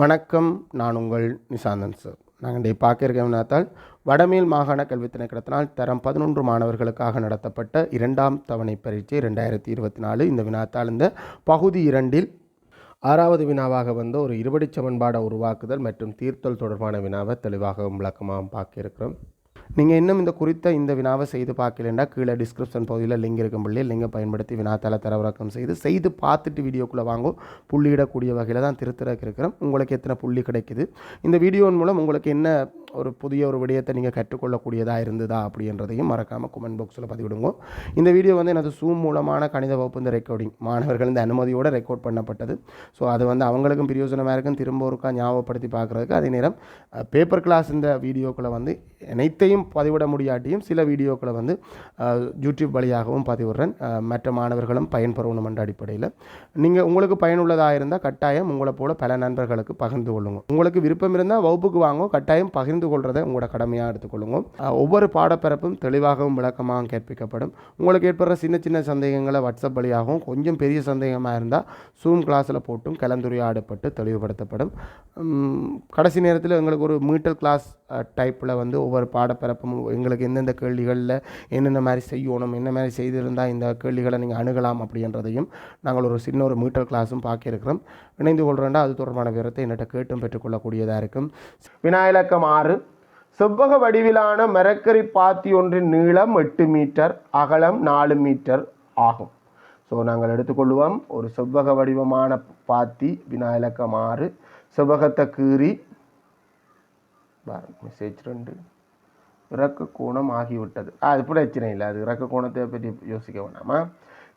வணக்கம். நான் உங்கள் நிசாந்தன் சார். நாங்கள் இன்றைய பார்க்க வினாத்தால் வடமேல் மாகாண கல்வி திணைக்களத்தினால் தரம் பதினொன்று மாணவர்களுக்காக நடத்தப்பட்ட இரண்டாம் தவணை பரீட்சை ரெண்டாயிரத்தி இருபத்தி நாலு. இந்த வினாத்தால் இந்த பகுதி இரண்டில் ஆறாவது வினாவாக வந்த ஒரு இருபடி சமன்பாடை உருவாக்குதல் மற்றும் தீர்த்தல் தொடர்பான வினாவை தெளிவாகவும் விளக்கமாகவும் பார்க்க இருக்கிறோம். நீங்கள் இன்னும் இந்த குறித்த இந்த வினாவை செய்து பார்க்கலன்னா கீழே டிஸ்கிரிப்ஷன் பகுதியில் லிங்க் இருக்கும் பிள்ளை லிங்கை பயன்படுத்தி வினாத்தால தரவிறக்கம் செய்து செய்து பார்த்துட்டு வீடியோக்குள்ளே வாங்கும் புள்ளியிடக்கூடிய வகையில் தான் திருத்தரக்கு இருக்கிறோம். உங்களுக்கு எத்தனை புள்ளி கிடைக்குது? இந்த வீடியோவின் மூலம் உங்களுக்கு என்ன ஒரு புதிய ஒரு விடயத்தை நீங்கள் கற்றுக்கொள்ளக்கூடியதாக இருந்ததா அப்படின்றதையும் மறக்காமல் கமெண்ட் பாக்ஸில் பதிவிடுங்க. இந்த வீடியோ வந்து எனது சூம் மூலமான கணித வகுப்பு இந்த ரெக்கார்டிங் மாணவர்கள் இந்த அனுமதியோடு ரெக்கார்ட் பண்ணப்பட்டது. ஸோ அது வந்து அவங்களுக்கும் பிரயோஜனமாக இருக்கும். திரும்ப ஒருக்கா ஞாபகப்படுத்தி பார்க்குறதுக்கு அதே நேரம் பேப்பர் கிளாஸ் இந்த வீடியோக்களை வந்து அனைத்தையும் பதிவிட முடியாட்டியும் சில வீடியோக்களை வந்து யூடியூப் வழியாகவும் பதிவிடுறேன். மற்ற மாணவர்களும் பயன்பெறணும் என்ற அடிப்படையில். நீங்கள் உங்களுக்கு பயனுள்ளதாக இருந்தால் கட்டாயம் உங்களை போல பல நண்பர்களுக்கு பகிர்ந்து கொள்ளுங்க. உங்களுக்கு விருப்பம் இருந்தால் வகுப்புக்கு வாங்க. கட்டாயம் பகிர்ந்து கொள்றதை உங்களோட கடமையாக எடுத்துக்கொள்ளுங்க. ஒவ்வொரு பாடப்பிறப்பும் தெளிவாகவும் விளக்கமாகவும் கேட்பிக்கப்படும். உங்களுக்கு ஏற்படுற சின்ன சின்ன சந்தேகங்களை வாட்ஸ்அப் வழியாகவும் கொஞ்சம் பெரிய சந்தேகமாக இருந்தால் ஜூம் கிளாஸில் போட்டும் கலந்துரையாடப்பட்டு தெளிவுபடுத்தப்படும். கடைசி நேரத்தில் எங்களுக்கு ஒரு மீட்டல் கிளாஸ் டைப்பில் வந்து ஒவ்வொரு பாடப்பிறப்பும் எங்களுக்கு எந்தெந்த கேள்விகளில் என்னென்ன மாதிரி செய்யணும் என்ன மாதிரி செய்திருந்தால் இந்த கேள்விகளை நீங்கள் அணுகலாம் அப்படின்றதையும் நாங்கள் ஒரு சின்ன ஒரு மீட்டர் கிளாஸும் பார்க்கிருக்கிறோம் இணைந்து கொள்கிறேன்டா அது தொடர்பான விவரத்தை என்னட்ட கேட்டும் பெற்றுக்கொள்ளக்கூடியதாக இருக்கும். விநாயகம் ஆறு. செவ்வக வடிவிலான மரக்கறி பாத்தி ஒன்றின் நீளம் எட்டு மீட்டர் அகலம் நாலு மீட்டர் ஆகும். ஸோ நாங்கள் எடுத்துக்கொள்வோம். ஒரு செவ்வக வடிவமான பாத்தி வினாயிலக்கம் ஆறு. செவ்வகத்தை கீறி மெசேஜ் ரெண்டு. இறக்க கோணம் ஆகிவிட்டது. அது பிரச்சனை இல்லை. அது இறக்க கோணத்தை பற்றி யோசிக்க வேணாமா?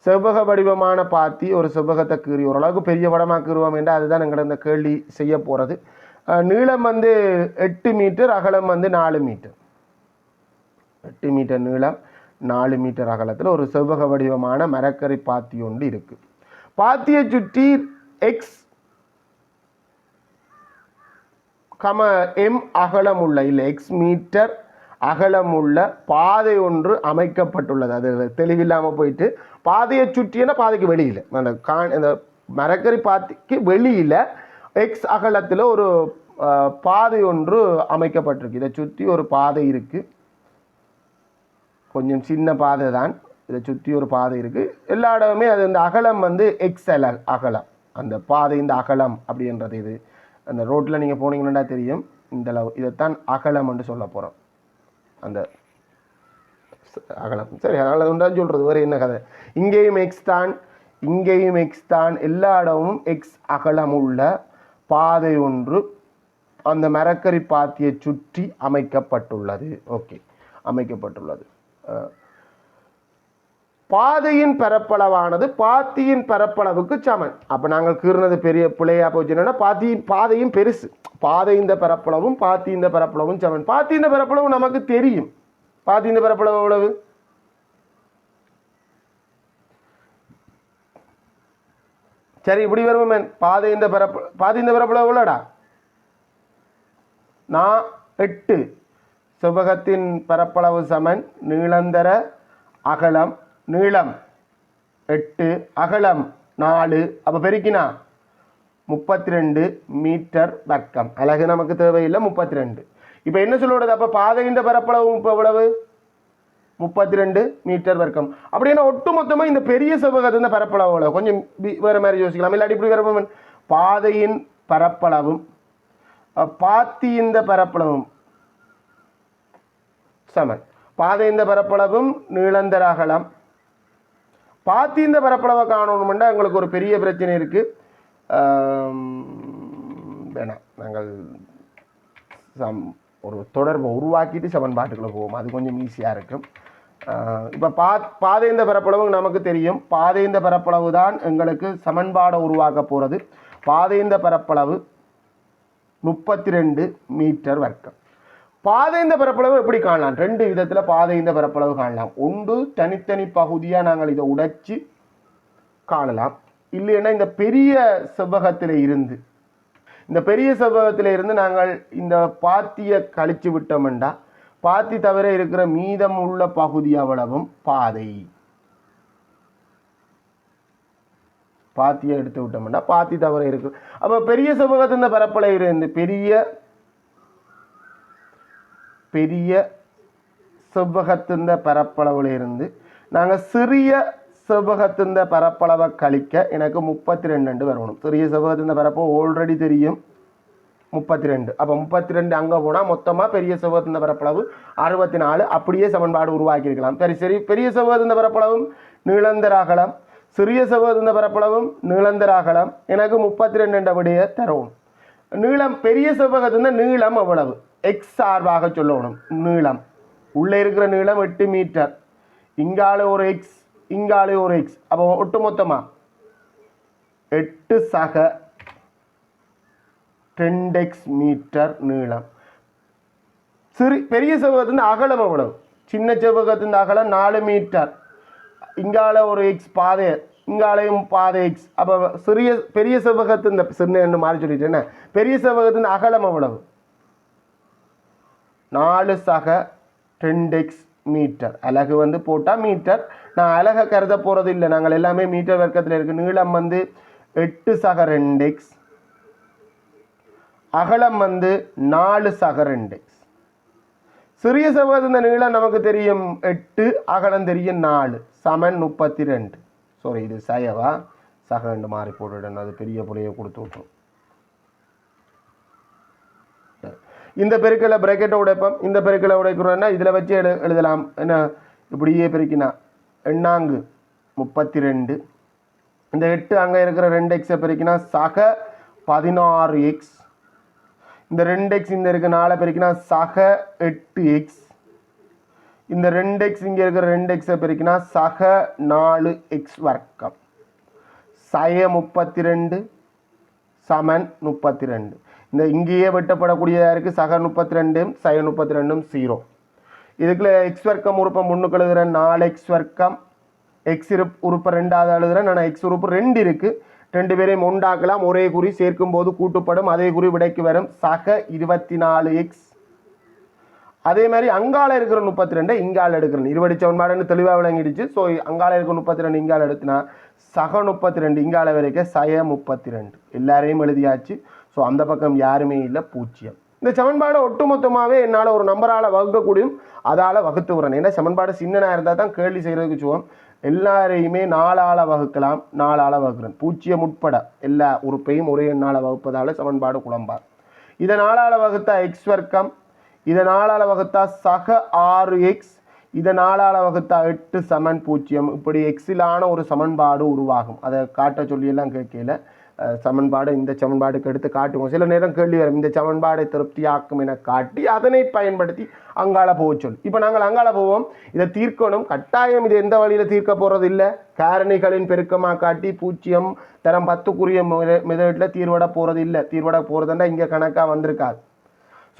செவ்வக வடிவமான பாத்தி ஒரு செவ்வகத்தை கீறி ஓரளவுக்கு பெரிய படமாக கீறுவோம் என்றால் அதுதான் எங்களை இந்த கேள்வி செய்ய போகிறது நீளம் வந்து எட்டு மீட்டர் அகலம் வந்து நாலு மீட்டர். எட்டு மீட்டர் நீளம் நாலு மீட்டர் அகலத்தில் ஒரு செவ்வக வடிவமான மரக்கரை பாத்தி ஒன்று இருக்குது பாத்தியை சுற்றி எக்ஸ் கம எம் அகலம் உள்ள இல்லை எக்ஸ் மீட்டர் அகலம் உள்ள பாதை ஒன்று அமைக்கப்பட்டுள்ளது. அது தெளிவில்லாமல் போயிட்டு பாதையை சுற்றினா பாதைக்கு வெளியில். அந்த கா இந்த மரக்கறி பாத்திக்கு வெளியில் எக்ஸ் அகலத்தில் ஒரு பாதை ஒன்று அமைக்கப்பட்டிருக்கு. இதை சுற்றி ஒரு பாதை இருக்குது கொஞ்சம் சின்ன பாதை தான். இதை சுற்றி ஒரு பாதை இருக்குது எல்லா இடமுமே அது இந்த அகலம் வந்து எக்ஸ்எல் அகலம். அந்த பாதை இந்த அகலம் அப்படின்றது இது. அந்த ரோட்டில் நீங்கள் போனீங்கன்னா தெரியும். இந்த அளவு. இதைத்தான் அகலம் என்று சொல்ல போகிறோம் அந்த அகலம். சரி அகலம் தான் சொல்கிறது வேறு என்ன கதை? இங்கேயும் எக்ஸ் தான் இங்கேயும் எக்ஸ் தான். எல்லா இடமும் எக்ஸ் அகலம் உள்ள பாதை ஒன்று அந்த மரக்கறி பாத்தியை சுற்றி அமைக்கப்பட்டுள்ளது. ஓகே அமைக்கப்பட்டுள்ளது. பாதையின் பரப்பளவானது பாத்தியின் பரப்பளவுக்கு சமன். அப்போ நாங்கள் கீறினது பெரிய பிள்ளையா போச்சுன்னா பாத்தியின் பாதையும் பெருசு. பாதை இந்த பரப்பளவும் பாத்தி இந்த பரப்பளவும் சமன். பாத்தி இந்த பரப்பளவு நமக்கு தெரியும். பாத்தி இந்த பரப்பளவு எவ்வளவு? சரி இப்படி வருவோமே பாதை இந்த பரப்பு பாதி இந்த பரப்பளவு எவ்வளோடா? நான் எட்டு. செவ்வகத்தின் பரப்பளவு சமன் நீளந்தர அகலம் நீளம் எட்டு அகலம் நாலு. அப்போ பெருக்கினா? முப்பத்தி ரெண்டு மீட்டர் வர்க்கம். அழகு நமக்கு தேவையில்லை முப்பத்தி ரெண்டு இப்போ என்ன சொல்லுவது அப்போ பாதையின் பரப்பளவு இப்போ எவ்வளவு? முப்பத்தி ரெண்டு மீட்டர் வர்க்கம். அப்படின்னா ஒட்டு மொத்தமாக இந்த பெரிய செவ்வகத்தின் பரப்பளவு கொஞ்சம் வேறு மாதிரி யோசிக்கலாம். இல்லாட்டி இப்படி வேறு பாதையின் பரப்பளவும் பாத்தி இந்த பரப்பளவும். சமன். பாதை இந்த பரப்பளவும் நீளந்தர அகலம். பாத்தி இந்த பரப்பளவை காணணும்னா எங்களுக்கு ஒரு பெரிய பிரச்சனை இருக்குது வேணாம் நாங்கள் சம் ஒரு தொடர்பை உருவாக்கிட்டு சமன்பாட்டுக்குள்ள போவோம். அது கொஞ்சம் ஈஸியாக இருக்கும். இப்போ பா பாதை இந்த பரப்பளவு நமக்கு தெரியும். பாதை இந்த பரப்பளவு தான் எங்களுக்கு சமன்பாடை உருவாக்க போகிறது பாதை இந்த பரப்பளவு முப்பத்தி ரெண்டு மீட்டர் வர்க்கம். பாதை இந்த பரப்பளவு எப்படி காணலாம்? ரெண்டு விதத்தில் பாதை இந்த பரப்பளவு காணலாம். ஒன்று தனித்தனி பகுதியாக நாங்கள் இதை உடைச்சி காணலாம். இல்லைன்னா இந்த பெரிய செவ்வகத்தில் இருந்து இந்த பெரிய செவ்வகத்தில் இருந்து நாங்கள் இந்த பாத்தியை கழிச்சு விட்டோம்டா பாத்தி தவிர இருக்கிற மீதம் உள்ள பகுதி அவ்வளவும் பாதை. பாத்தியை எடுத்து விட்டோம்னா பாத்தி தவிர இருக்கு. அப்போ பெரிய செவ்வகத்தின் பரப்பளவு இருந்து பெரிய பெரிய செவ்வகத்தின் பரப்பளவில் இருந்து நாங்கள் சிறிய செவ்வகத்தின் பரப்பளவை கழிக்க எனக்கு முப்பத்தி ரெண்டு வரணும். சிறிய செவ்வகத்தின் பரப்பு ஆல்ரெடி தெரியும். முப்பத்தி ரெண்டு அப்போ முப்பத்தி ரெண்டு அங்கே போனால் மொத்தமாக பெரிய செவ்வகத்தின் பரப்பளவு அறுபத்தி நாலு அப்படியே சமன்பாடு உருவாக்கியிருக்கலாம் சரி சரி. பெரிய செவ்வகத்தின் பரப்பளவும் நீளந்தர அகலம். சிறிய செவ்வகத்தின் பரப்பளவும் நீளந்தர அகலம். எனக்கு முப்பத்தி ரெண்டு விடைய தரவும் நீளம் பெரிய செவ்வகத்தின் நீளம் அவ்வளவு எக்ஸ் சார்பாக சொல்லணும். நீளம். உள்ளே இருக்கிற நீளம் எட்டு மீட்டர். இங்கால ஒரு எக்ஸ் இங்கால ஒரு எக்ஸ் அப்போ ஒட்டு மொத்தமாக எட்டு சக டென்டெக்ஸ் மீட்டர் நீளம். சிறு பெரிய செவ்வகத்தின் அகலம் எவ்வளவு? சின்ன செவ்வகத்தின் அகலம் நாலு மீட்டர் இங்கால ஒரு எக்ஸ் பாதை இங்காலையும் பாதை எக்ஸ் அப்போ சிறிய பெரிய செவ்வகத்தின் சின்ன மாறி சொல்லிட்டேன்னா பெரிய செவ்வகத்தின் அகலம் எவ்வளவு? நாலு சக டென்டெக்ஸ் மீட்டர் அலகு வந்து போட்டால் மீட்டர் நான் அலகை கருத போகிறது இல்லை. நாங்கள் எல்லாமே மீட்டர் வர்க்கத்தில் இருக்குது நீளம் வந்து எட்டு சக ரெண்டெக்ஸ் அகலம் வந்து நாலு சக ரெண்டெக்ஸ் சிறிய செவ்வகத்தின் நீளம் நமக்கு தெரியும். எட்டு அகலம் தெரியும் நாலு. சமன் முப்பத்தி ரெண்டு சாரி இது சயவா. சகண்டு மாறி போட்டுடணும் அது பெரிய புள்ளையை கொடுத்து விட்டோம். இந்த பெருக்கலை பிரக்கெட்டை உடைப்போம். இந்த பெருக்கலை உடைக்கிறோன்னா இதில் வச்சு எழு எழுதலாம். என்ன? இப்படியே பெருக்கினா எண்ணாங்கு முப்பத்தி ரெண்டு இந்த எட்டு அங்கே இருக்கிற ரெண்டு எக்ஸை பெருக்கினா சக பதினாறு எக்ஸ் இந்த ரெண்டு எக்ஸ் இந்த இருக்க நாலை பெருக்கினா சக எட்டு எக்ஸ் இந்த ரெண்டு எக்ஸ் இங்கே இருக்கிற ரெண்டு எக்ஸை பெருக்கினா சக நாலு எக்ஸ் வர்க்கம். சய முப்பத்தி ரெண்டு சமன் முப்பத்தி ரெண்டு இந்த இங்கேயே வெட்டப்படக்கூடியதாக இருக்குது சக முப்பத்தி ரெண்டும் சய முப்பத்தி ரெண்டும் ஜீரோ இதுக்குள்ள எக்ஸ் வர்க்கம் உறுப்பை முன்னுக்கு எழுதுகிறேன் நாலு எக்ஸ் வர்க்கம். எக்ஸ் இருப் உறுப்பை ரெண்டாவது எழுதுகிறேன் நான் எக்ஸ் உறுப்பு ரெண்டு இருக்குது ரெண்டு பேரையும் உண்டாக்கலாம். ஒரே குறி சேர்க்கும் போது கூட்டுப்படும். அதே குறி விடைக்கு வரும். சக இருபத்தி நாலு எக்ஸ் அதே மாதிரி அங்கால இருக்கிற முப்பத்தி ரெண்டு இங்கால எடுக்கிறேன். இருபடி சவன்பாடுன்னு தெளிவாக விளங்கிடுச்சு. ஸோ அங்கால இருக்கிற முப்பத்தி ரெண்டு இங்கால எடுத்தினா சக முப்பத்தி ரெண்டு இங்கால வரைக்கும் சய முப்பத்தி ரெண்டு எல்லாரையும் எழுதியாச்சு. ஸோ அந்த பக்கம் யாருமே இல்லை. பூஜ்ஜியம். இந்த சமன்பாடை ஒட்டுமொத்தமாகவே என்னால் ஒரு நம்பரால் வகுக்கக்கூடியும் அதால் வகுத்து விடுறேன். ஏன்னா சமன்பாடு சின்னனாக இருந்தால் தான் கேள்வி செய்கிறதுக்கு சுவம் எல்லாரையுமே நாலால் வகுக்கலாம் நாலால் வகுக்கிறேன். பூச்சியம் உட்பட எல்லா உறுப்பையும் ஒரே எண்ணால் வகுப்பதால் சமன்பாடு குழம்பார். இதை நாலால் வகுத்தா எக்ஸ் வர்க்கம் இதை நாலால் வகுத்தா சக ஆறு எக்ஸ் இதை நாலால் வகுத்தா எட்டு சமன் பூஜ்ஜியம் இப்படி எக்ஸிலான ஒரு சமன்பாடு உருவாகும். அதை காட்ட சொல்லியெல்லாம் கேட்கல. சமன்பாடு இந்த சமன்பாடுக்கு எடுத்து காட்டுவோம். சில நேரம் கேள்வி வரும் இந்த சமன்பாடை திருப்தியாக்கும் என காட்டி அதனை பயன்படுத்தி அங்கால போக சொல். இப்போ நாங்கள் அங்கால போவோம். இதை தீர்க்கணும். கட்டாயம் இது எந்த வழியில் தீர்க்க போகிறது இல்லை காரணிகளின் பெருக்கமாக காட்டி பூஜ்ஜியம் தரம் பத்துக்குரிய மெதட்டில் தீர்வட போகிறது இல்லை தீர்வட போகிறதுன்னா இங்கே கணக்காக வந்திருக்காது.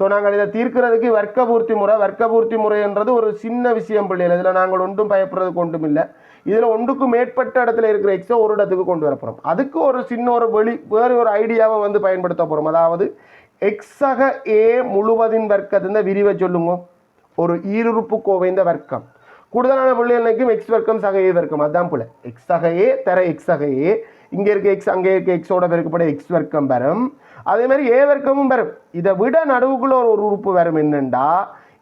ஸோ நாங்கள் இதை தீர்க்கிறதுக்கு வர்க்கபூர்த்தி முறை வர்க்கபூர்த்தி முறைன்றது ஒரு சின்ன விஷயம் பிள்ளைகள். இதில் நாங்கள் ஒன்றும் பயப்படுறதுக்கு ஒன்றும் இல்லை இதில் ஒன்றுக்கு மேற்பட்ட இடத்துல இருக்கிற எக்ஸை ஒரு இடத்துக்கு கொண்டு வர போகிறோம் அதுக்கு ஒரு சின்ன ஒரு வெளி வேறு ஒரு ஐடியாவை வந்து பயன்படுத்த போகிறோம் அதாவது எக்ஸக ஏ முழுவதின் வர்க்கத்தின் விரிவை சொல்லுங்க. ஒரு ஈருறுப்பு கோவைந்த வர்க்கம். கூடுதலான பிள்ளைகளுக்கும் எக்ஸ் வர்க்கம் சக ஏ வர்க்கம். அதான் போல. எக்ஸ் சக ஏ தர எக்ஸ் சக ஏ இங்கே இருக்க எக்ஸ் அங்கே இருக்க எக்ஸோட பெருக்கப்பட எக்ஸ் வர்க்கம் வரும். அதே மாதிரி ஏ வர்க்கமும் வரும். இதை விட நடுவுக்குள்ள ஒரு ஒரு உறுப்பு வரும் என்னென்னா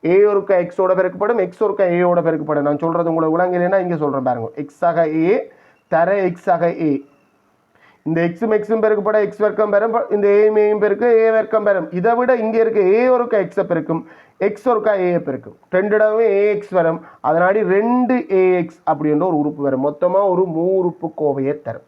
ஏ ஒருக்க எக்ஸோட பெருக்கப்படும் எக்ஸ் ஒருக்க ஏயோட பெருக்கப்படும். நான் சொல்கிறது உங்களை விளங்கலைன்னா இங்கே சொல்கிறேன் பாருங்க. எக்ஸ் ஏ தர எக்ஸ் ஏ இந்த எக்ஸும் எக்ஸும் பெருக்கப்பட எக்ஸ் வர்க்கம் பெறும் இந்த ஏயும் ஏயும் பெருக்கு ஏ வர்க்கம் பெறும். இதை விட இங்கே இருக்க ஏ ஒருக்கா எக்ஸை பெருக்கும் எக்ஸ் ஒருக்கா ஏ பெருக்கும். ரெண்டு இடமே ஏஎக்ஸ் வரும். அதனாடி ரெண்டு ஏஎக்ஸ் அப்படின்ற ஒரு உறுப்பு வரும். மொத்தமாக ஒரு மூறுப்பு கோவையை தரும்.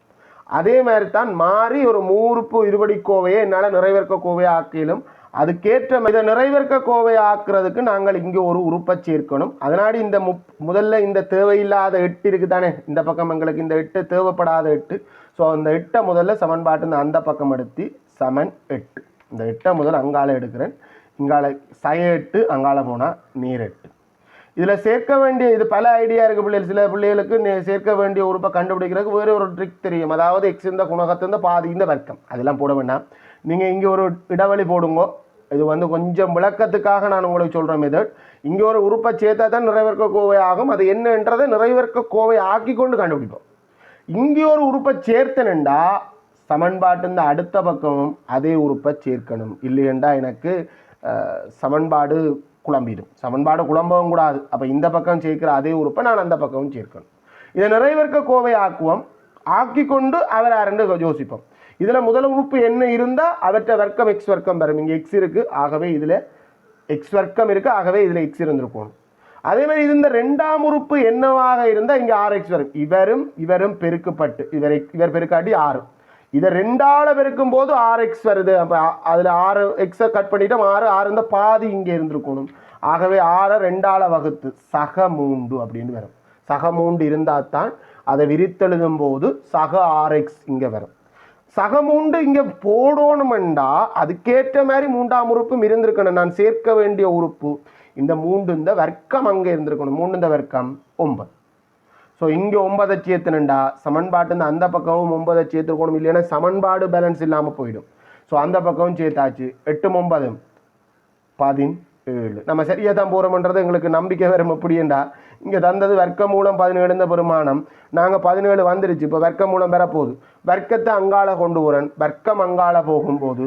அதே மாதிரி தான் மாறி ஒரு மூறுப்பு இருபடி கோவையை என்னால் நிறைவேற்க கோவையை ஆக்கிலும். அதுக்கேற்ற இதை நிறைவேற்க கோவை ஆக்குறதுக்கு நாங்கள் இங்கே ஒரு உறுப்பை சேர்க்கணும். அதனாடி இந்த முப் முதல்ல இந்த தேவையில்லாத எட்டு இருக்குது தானே இந்த பக்கம் எங்களுக்கு இந்த எட்டு தேவைப்படாத எட்டு. ஸோ அந்த எட்டை முதல்ல சமன்பாட்டு அந்த பக்கம் எடுத்து சமன் எட்டு. இந்த எட்டை முதல் அங்கால எடுக்கிறேன். இங்கால சய எட்டு அங்கால போனால் நீர் எட்டு. இதில் சேர்க்க வேண்டிய இது பல ஐடியா இருக்குது பிள்ளைகள். சில பிள்ளைகளுக்கு நே- சேர்க்க வேண்டிய உறுப்பை கண்டுபிடிக்கிறதுக்கு வேறு ஒரு ட்ரிக் தெரியும். அதாவது எக்ஸ் இந்த குணகத்திருந்த பாதி இந்த வர்க்கம். அதெல்லாம் போட வேண்டாம். நீங்கள் இங்கே ஒரு இடைவெளி போடுங்க. இது வந்து கொஞ்சம் விளக்கத்துக்காக நான் உங்களுக்கு சொல்கிற மெத்தட் இங்கே ஒரு உறுப்பை சேர்த்தா தான் நிறைவேற்க கோவை ஆகும். அது என்னன்றதை நிறைவேற்க கோவை ஆக்கி கொண்டு கண்டுபிடிப்போம். இங்கே ஒரு உறுப்பை சேர்த்தனண்டா சமன்பாட்டு இந்த அடுத்த பக்கமும் அதே உறுப்பை சேர்க்கணும். இல்லையண்டா எனக்கு சமன்பாடு குழம்பிடும். சமன்பாடு குழம்பவும் கூடாது. அப்போ இந்த பக்கம் சேர்க்கிற அதே உறுப்பை நான் அந்த பக்கமும் சேர்க்கணும். இதை நிறைவேற்க கோவை ஆக்குவோம். ஆக்கி கொண்டு அவர் ரெண்டு யோசிப்போம். இதில் முதல் உறுப்பு என்ன இருந்தால் அவற்றை வர்க்கம் எக்ஸ் வர்க்கம் வரும் இங்கே எக்ஸ் இருக்குது ஆகவே இதில் எக்ஸ் வர்க்கம் இருக்குது ஆகவே இதில் எக்ஸ் இருந்திருக்கணும் அதே மாதிரி இது இந்த ரெண்டாம் உறுப்பு என்னவாக இருந்தால் இங்கே ஆறு எக்ஸ் வரும். இவரும் இவரும் பெருக்கப்பட்டு இவர் இவர் பெருக்காட்டி ஆறு இதை ரெண்டால் பெருக்கும் போது ஆறு எக்ஸ் வருது. அப்போ அதில் ஆறு எக்ஸை கட் பண்ணிட்டோம். ஆறு ஆறு இருந்தால் பாதி இங்கே இருந்திருக்கணும். ஆகவே ஆறை ரெண்டால் வகுத்து சக மூண்டு அப்படின்னு வரும். சக மூண்டு இருந்தால் தான் அதை விரித்தெழுதும் போது சக ஆர் எக்ஸ் இங்கே வரும். சகமுண்டு இங்கே போடணுமெண்டா அதுக்கேற்ற மாதிரி மூன்றாம் உறுப்பும் இருந்திருக்கணும். நான் சேர்க்க வேண்டிய உறுப்பு இந்த மூன்று இந்த வர்க்கம் அங்கே இருந்திருக்கணும். மூணு இந்த வர்க்கம் ஒன்பது. ஸோ இங்கே ஒன்பதை சேர்த்துனுண்டா சமன்பாட்டு இந்த அந்த பக்கமும் ஒன்பதை சேர்த்துருக்கணும். இல்லைன்னா சமன்பாடு பேலன்ஸ் இல்லாமல் போயிடும். ஸோ அந்த பக்கமும் சேர்த்தாச்சு. எட்டு ஒன்பதும் ஏழு. நம்ம சரியாக தான் போகிறோம்ன்றது எங்களுக்கு நம்பிக்கை வரும் எப்படின்டா இங்கே தந்தது வர்க்க மூலம் பதினேழு இந்த பெருமானம். நாங்கள் பதினேழு வந்துருச்சு இப்போ வர்க்க மூலம் பெறப்போகுது வர்க்கத்தை அங்காள கொண்டு வரன் வர்க்கம் அங்காள போகும்போது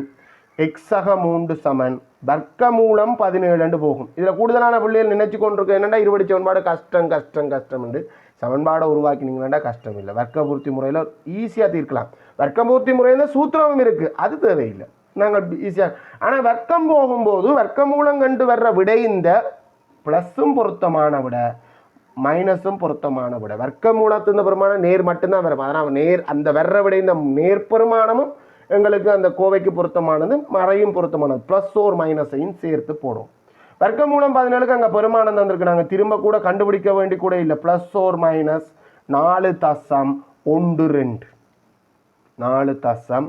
எக்ஸக மூன்று சமன். வர்க்க மூலம் பதினேழுண்டு போகும். இதில் கூடுதலான பிள்ளைகள் நினைச்சு கொண்டிருக்க என்னென்னா இருபடி சமன்பாடு? கஷ்டம் கஷ்டம் கஷ்டம்ண்டு. சமன்பாடை உருவாக்கினீங்கன்னா கஷ்டம் இல்லை வர்க்கபூர்த்தி முறையில் ஈஸியாக தீர்க்கலாம். வர்க்கபூர்த்தி முறையில் சூத்திரமும் இருக்குது அது தேவையில்லை. நாங்கள் ஈஸியாக ஆனால் வர்க்கம் போகும்போது வர்க்க மூலம் கண்டு வர்ற விடை இந்த ப்ளஸ்ஸும் பொருத்தமான விட மைனஸும் பொருத்தமான விட. வர்க்க மூலத்திருந்த பெருமானம் நேர் மட்டும்தான் வரும். அதனால் நேர் அந்த வர்ற விட இந்த நேர் பெருமானமும் எங்களுக்கு அந்த கோவைக்கு பொருத்தமானது மறையும் பொருத்தமானது. ப்ளஸ் ஓர் மைனஸையும் சேர்த்து போடும். வர்க்க மூலம் பதினேழுக்கு அங்கே பெருமானம் தந்திருக்கு. நாங்கள் திரும்ப கூட கண்டுபிடிக்க வேண்டி கூட இல்லை. ப்ளஸ் ஓர் மைனஸ் நாலு தசம் ஒன்று ரெண்டு. நாலு தசம்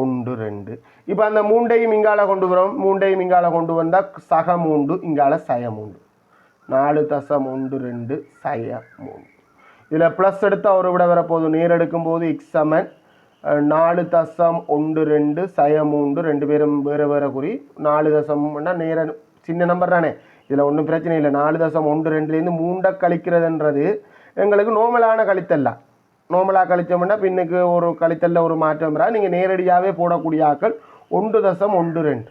ஒன்று ரெண்டு. இப்போ அந்த மூண்டையும் இங்கால கொண்டு வரோம். மூண்டையும் இங்கால கொண்டு வந்தால் சக மூண்டு இங்கால சய மூண்டு நாலு தசம் ஒன்று ரெண்டு சய மூணு இதில் ப்ளஸ் எடுத்தால் ஒரு விட வரப்போகுது. நேர் எடுக்கும்போது எக்ஸ் சமன். நாலு தசம் ஒன்று ரெண்டு சய மூன்று ரெண்டு பேரும் வேறு வேறு குறி. நாலு தசம்னா நேர சின்ன நம்பர் தானே. இதில் ஒன்றும் பிரச்சனை இல்லை. நாலு தசம் ஒன்று ரெண்டுலேருந்து மூண்டை கழிக்கிறதுன்றது எங்களுக்கு நோமலான கழித்தல்ல. நோமலாக கழித்தோம்னா பின்னுக்கு ஒரு கழித்தல்ல ஒரு மாற்றம் நீங்கள் நேரடியாகவே போடக்கூடிய ஆக்கள் ஒன்று தசம் ஒன்று ரெண்டு.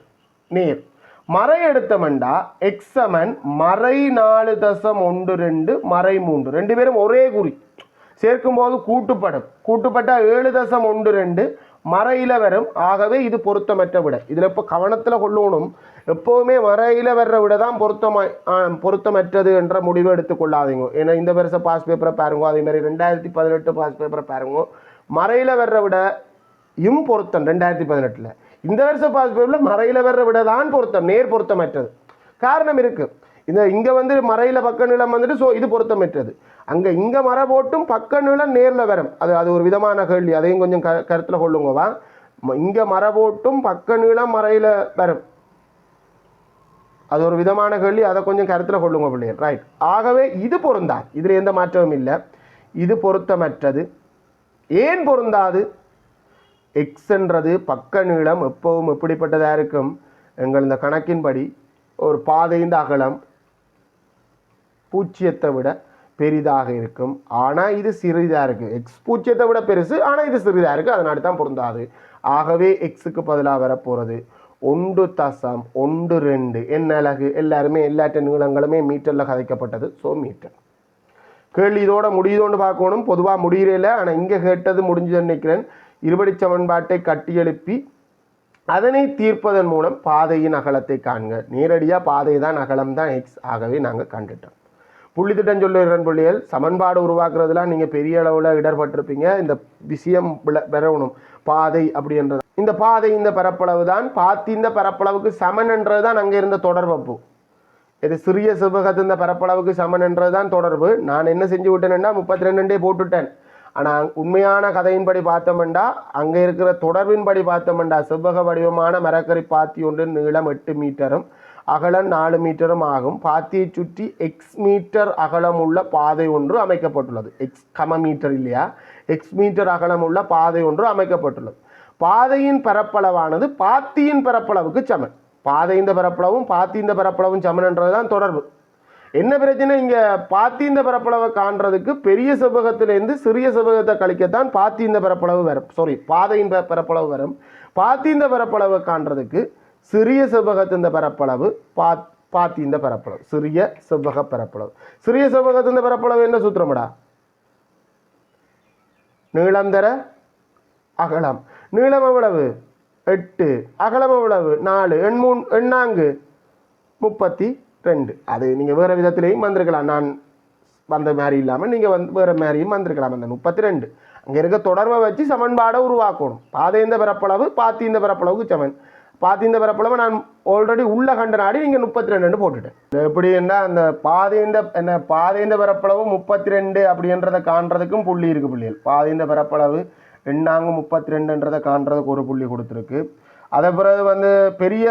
நேர். மறை எடுத்தமெண்டா எக்ஸமன் மறை நாலு தசம் ஒன்று ரெண்டு மறை மூன்று. ரெண்டு பேரும் ஒரே குறி. சேர்க்கும்போது கூட்டுப்படும். கூட்டுப்பட்டால் ஏழு தசம் ஒன்று ரெண்டு மறையில் வரும். ஆகவே இது பொருத்தமற்ற விட. இதில் இப்போ கவனத்தில் கொள்ளணும்? எப்போவுமே மறையில் வர்ற விட தான் பொருத்தமா ஆ, பொருத்தமற்றது என்ற முடிவு எடுத்துக்கொள்ளாதீங்க ஏன்னா இந்த வருஷம் பாஸ் பேப்பரை பாருங்க அதே மாதிரி ரெண்டாயிரத்தி பதினெட்டு பாஸ் பேப்பரை பாருங்க. மறையில் வர்ற விட இம் பொருத்தம் ரெண்டாயிரத்தி பதினெட்டில். இந்த வருஷம் பாஸ் பேப்பரில் மறையில வர்ற விட தான் பொருத்தம் நேர் பொருத்தமற்றது. காரணம் இருக்குது இந்த இங்கே வந்து மறையில் பக்க நிலம் வந்துட்டு ஸோ இது பொருத்தமற்றது. அங்கே இங்கே மர போட்டும் பக்க நிலம் நேரில் வரும். அது அது ஒரு விதமான கேள்வி. அதையும் கொஞ்சம் க கருத்தில் கொள்ளுங்கவா. இங்கே மர போட்டும் பக்க நிலம் மறையில் வரும். அது ஒரு விதமான கேள்வி. அதை கொஞ்சம் கருத்தில் கொள்ளுங்க பிள்ளைகள். ரைட் ஆகவே இது பொருந்தா இதில் எந்த மாற்றமும் இல்லை. இது பொருத்தமற்றது. ஏன் பொருந்தாது? எக்ஸ்ன்றது பக்க நீளம் எப்பவும் எப்படிப்பட்டதாக இருக்கும்? எங்கள் இந்த கணக்கின்படி ஒரு பாதையின் அகலம் பூச்சியத்தை விட பெரிதாக இருக்கும். ஆனால் இது சிறிதாக இருக்குது எக்ஸ் பூச்சியத்தை விட பெருசு ஆனால் இது சிறிதாக இருக்குது அதனால தான் பொருந்தாது. ஆகவே எக்ஸுக்கு பதிலாக வரப்போகிறது ஒன்று தசம் ஒன்று ரெண்டு. என்ன அழகு எல்லாருமே எல்லாட்ட நீளங்களுமே மீட்டரில் கதைக்கப்பட்டது. ஸோ மீட்டர் கேள்வி இதோட முடியுதோன்னு பார்க்கணும். பொதுவாக முடியல ஆனால் இங்கே கேட்டது முடிஞ்சதுன்னு நினைக்கிறேன். இருபடி சமன்பாட்டை கட்டியெழுப்பி அதனை தீர்ப்பதன் மூலம் பாதையின் அகலத்தை காண்க. நேரடியாக பாதை தான் அகலம் தான் எக்ஸ் ஆகவே நாங்கள் கண்டுட்டோம். புள்ளி திட்டம் சொல்லுகிறன் புள்ளிகள் சமன்பாடு உருவாக்குறதுலாம் நீங்கள் பெரிய அளவில் இடர்பட்டிருப்பீங்க. இந்த விஷயம் விள- பெறணும் பாதை அப்படின்றது. இந்த பாதை இந்த பரப்பளவு தான் பாத்தி இந்த பரப்பளவுக்கு சமன்ன்றது தான் அங்கே இருந்த தொடர்பப்பு இது சிறிய செவ்வகத்தின் பரப்பளவுக்கு சமன் என்றதுதான் தொடர்பு. நான் என்ன செஞ்சு விட்டேன்னா முப்பத்தி ரெண்டுண்டே போட்டுட்டேன். ஆனால் உண்மையான கதையின்படி பார்த்தோம்டா அங்கே இருக்கிற தொடர்பின்படி பார்த்தோம்டா செவ்வக வடிவமான மரக்கறி பாத்தி ஒன்று நீளம் எட்டு மீட்டரும் அகலம் நாலு மீட்டரும் ஆகும். பாத்தியை சுற்றி எக்ஸ் மீட்டர் அகலம் உள்ள பாதை ஒன்று அமைக்கப்பட்டுள்ளது. எக்ஸ் கம மீட்டர் இல்லையா? எக்ஸ் மீட்டர் அகலம் உள்ள பாதை ஒன்று அமைக்கப்பட்டுள்ளது. பாதையின் பரப்பளவானது பாத்தியின் பரப்பளவுக்கு சமன். பாதை இந்த பரப்பளவும் பாத்தி இந்த பரப்பளவும் சமன்ன்றது தான் தொடர்பு. என்ன பிரச்சனை? இங்க பாத்தீந்த பரப்பளவை காண்றதுக்கு பெரிய செவ்வகத்திலேருந்து சிறிய செவ்வகத்தை கழிக்கத்தான் பாத்தீந்த பரப்பளவு வரும். சாரி பாதையின் ப- பரப்பளவு வரும். பாத்தீந்த பரப்பளவை காண்றதுக்கு சிறிய செவ்வகத்தின் பரப்பளவு பா பாத்தீந்த பரப்பளவு சிறிய செவ்வக பரப்பளவு. சிறிய செவ்வகத்தின் பரப்பளவு என்ன சூத்திரமடா? நீளம் தர அகலம். நீளம் எவ்வளவு? எட்டு. அகலம் எவ்வளவு? நாலு. எண்மூ எண்ணாங்கு? முப்பத்தி. ரெண்டு அது நீங்கள் வேறு விதத்திலையும் வந்திருக்கலாம். நான் வந்த மாதிரி இல்லாமல் நீங்கள் வந்து வேறு மாதிரியும் வந்திருக்கலாம். அந்த முப்பத்தி ரெண்டு அங்கே இருக்க தொடர்பை வச்சு சமன்பாடை உருவாக்கணும். பாதைந்த பரப்பளவு பாத்திந்த பரப்பளவுக்கு சமன். பாத்திந்த பரப்பளவு நான் ஆல்ரெடி உள்ள கண்ட நாடி நீங்கள் முப்பத்தி ரெண்டு போட்டுட்டேன். எப்படி என்ன அந்த பாதைந்த என்ன பாதைந்த பரப்பளவு முப்பத்தி ரெண்டு அப்படின்றத காண்றதுக்கும் புள்ளி இருக்குது புள்ளிகள். பாதைந்த பரப்பளவு ரெண்டாங்க முப்பத்தி ரெண்டுன்றதை காண்றதுக்கு ஒரு புள்ளி கொடுத்துருக்கு. அதை பிறகு வந்து பெரிய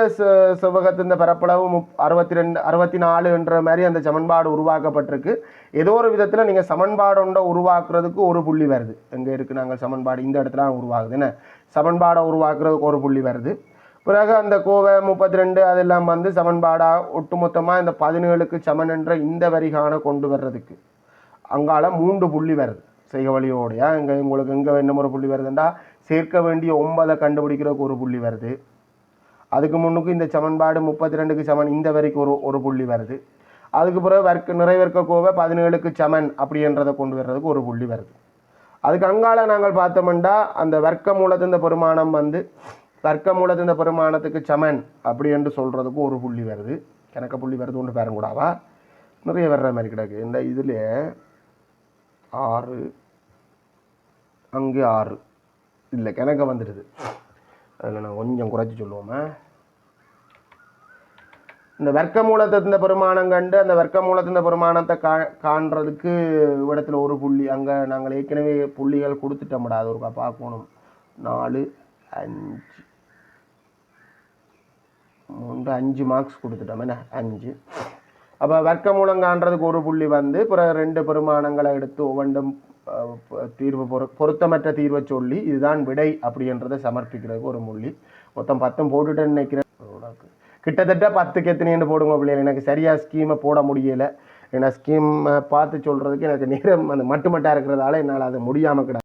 செவ்வகத்தின் பரப்பளவு முப் அறுபத்தி ரெண்டு அறுபத்தி நாலுன்ற மாதிரி அந்த சமன்பாடு உருவாக்கப்பட்டிருக்கு. ஏதோ ஒரு விதத்தில் நீங்கள் சமன்பாடு ஒன்றை உருவாக்குறதுக்கு ஒரு புள்ளி வருது. எங்கே இருக்குது நாங்கள் சமன்பாடு? இந்த இடத்துல உருவாகுது. என்ன? சமன்பாடை உருவாக்குறதுக்கு ஒரு புள்ளி வருது. பிறகு அந்த கோவை முப்பத்தி ரெண்டு அதெல்லாம் வந்து சமன்பாடாக ஒட்டுமொத்தமாக இந்த பதினேழுக்கு சமன் என்ற இந்த வரிகான கொண்டு வர்றதுக்கு அங்கால மூன்று புள்ளி வருது. செய்க வழியோடையா இங்கே உங்களுக்கு இங்கே என்ன ஒரு புள்ளி வருதுண்டா? சேர்க்க வேண்டிய ஒன்பதை கண்டுபிடிக்கிறதுக்கு ஒரு புள்ளி வருது. அதுக்கு முன்னுக்கு இந்த சமன்பாடு முப்பத்தி ரெண்டுக்கு சமன் இந்த வரைக்கும் ஒரு ஒரு புள்ளி வருது. அதுக்கு பிறகு வர்க்க நிறைவேற்க கோவை பதினேழுக்கு சமன் அப்படின்றதை கொண்டு வர்றதுக்கு ஒரு புள்ளி வருது. அதுக்கு அங்கால நாங்கள் பார்த்தோம்னா அந்த வர்க்க மூலத்திருந்த பெருமானம் வந்து வர்க்க மூலத்திருந்த பெருமானத்துக்கு சமன் அப்படி என்று சொல்கிறதுக்கு ஒரு புள்ளி வருது. கணக்க புள்ளி வருது ஒன்று பேரங்கூடாவா நிறைய வர்ற மாதிரி கிடக்கு. இந்த இதில் ஆறு அங்கே ஆறு. இல்லை கிணக்க வந்துடுது. அதில் நான் கொஞ்சம் குறைச்சி சொல்லுவோமே? இந்த வர்க்க மூலத்தின் பெருமானம் கண்டு அந்த வர்க்க மூலத்திருந்த பெருமானத்தை கா காண்றதுக்கு இடத்துல ஒரு புள்ளி. அங்கே நாங்கள் ஏற்கனவே புள்ளிகள் கொடுத்துட்டோம்டா. அது ஒரு பார்க்கணும். நாலு அஞ்சு. மூன்று அஞ்சு மார்க்ஸ் கொடுத்துட்டோம். என்ன? அஞ்சு. அப்போ வர்க்க மூலம் காண்றதுக்கு ஒரு புள்ளி வந்து பிறகு ரெண்டு பெருமானங்களை எடுத்து ஒவ்வொன்றும் தீர்வு பொரு பொருத்தமற்ற தீர்வை சொல்லி இதுதான் விடை அப்படின்றத சமர்ப்பிக்கிறதுக்கு ஒரு மொழி மொத்தம் பத்தும் போட்டுட்டேன்னு நினைக்கிறேன். கிட்டத்தட்ட பத்துக்கு எத்தனைன்னு போடுங்க பிள்ளைகள். எனக்கு சரியாக ஸ்கீமை போட முடியலை. ஏன்னா ஸ்கீம் பார்த்து சொல்கிறதுக்கு எனக்கு நேரம் அந்த மட்டுமட்டாக இருக்கிறதால என்னால் அது முடியாமல் கிடையாது